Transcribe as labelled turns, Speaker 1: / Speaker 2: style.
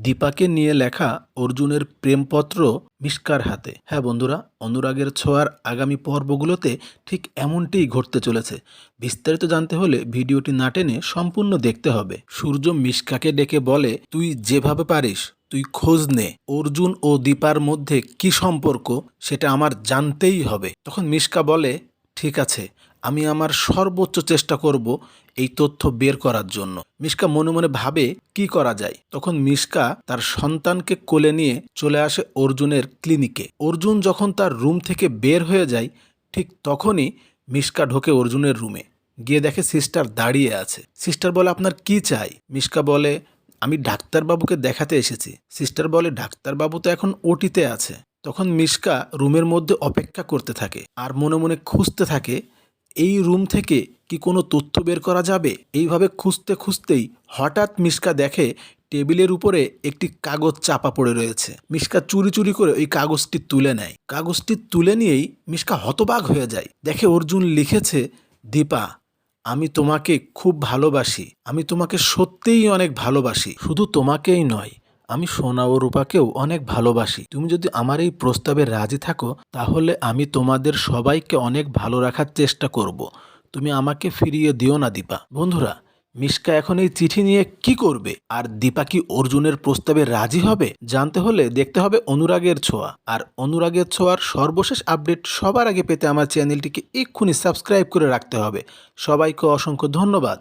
Speaker 1: দীপাকে নিয়ে লেখা অর্জুনের প্রেমপত্র মিষ্কার হাতে। হ্যাঁ বন্ধুরা, অনুরাগের ছোঁয়ার আগামী পর্বগুলোতে ঠিক এমনটিই ঘটতে চলেছে। বিস্তারিত জানতে হলে ভিডিওটি না টেনে সম্পূর্ণ দেখতে হবে। সূর্য মিষ্কাকে ডেকে বলে, তুই যেভাবে পারিস, তুই খোঁজ নে, অর্জুন ও দীপার মধ্যে কি সম্পর্ক সেটা আমার জানতেই হবে। তখন মিষ্কা বলে ঠিক আছে, আমি আমার সর্বোচ্চ চেষ্টা করব এই তথ্য বের করার জন্য। মিষ্কা মনে মনে ভাবে কি করা যায়। তখন মিষ্কা তার সন্তানকে কোলে নিয়ে চলে আসে অর্জুনের ক্লিনিকে। অর্জুন যখন তার রুম থেকে বের হয়ে যায়, ঠিক তখনই মিষ্কা ঢোকে অর্জুনের রুমে। গিয়ে দেখে সিস্টার দাঁড়িয়ে আছে। সিস্টার বলে, আপনার কি চাই? মিষ্কা বলে, আমি ডাক্তারবাবুকে দেখাতে এসেছি। সিস্টার বলে, ডাক্তারবাবু তো এখন ওটিতে আছে। তখন মিশকা রুমের মধ্যে অপেক্ষা করতে থাকে আর মনে মনে খুঁজতে থাকে, এই রুম থেকে কি কোনো তথ্য বের করা যাবে? এইভাবে খুঁজতে খুঁজতেই হঠাৎ মিশকা দেখে টেবিলের উপরে একটি কাগজ চাপা পড়ে রয়েছে। মিশকা চুরি চুরি করে ওই কাগজটি তুলে নেয়। কাগজটি তুলে নিয়েই মিশকা হতবাক হয়ে যায়। দেখে অর্জুন লিখেছে, দীপা, আমি তোমাকে খুব ভালোবাসি। আমি তোমাকে সত্যিই অনেক ভালোবাসি। শুধু তোমাকেই নয় আমি সোনা ও রূপাকেও অনেক ভালোবাসি। তুমি যদি আমার এই প্রস্তাবে রাজি থাকো, তাহলে আমি তোমাদের সবাইকে অনেক ভালো রাখার চেষ্টা করব। তুমি আমাকে ফিরিয়ে দিও না, দীপা। বন্ধুরা মিষ্কা এখন এই চিঠি নিয়ে কি করবে? আর দীপা কি অর্জুনের প্রস্তাবে রাজি হবে? জানতে হলে দেখতে হবে অনুরাগের ছোঁয়া। আর অনুরাগের ছোঁয়ার সর্বশেষ আপডেট সবার আগে পেতে আমার চ্যানেলটিকে এক্ষুনি সাবস্ক্রাইব করে রাখতে হবে। সবাইকে অসংখ্য ধন্যবাদ।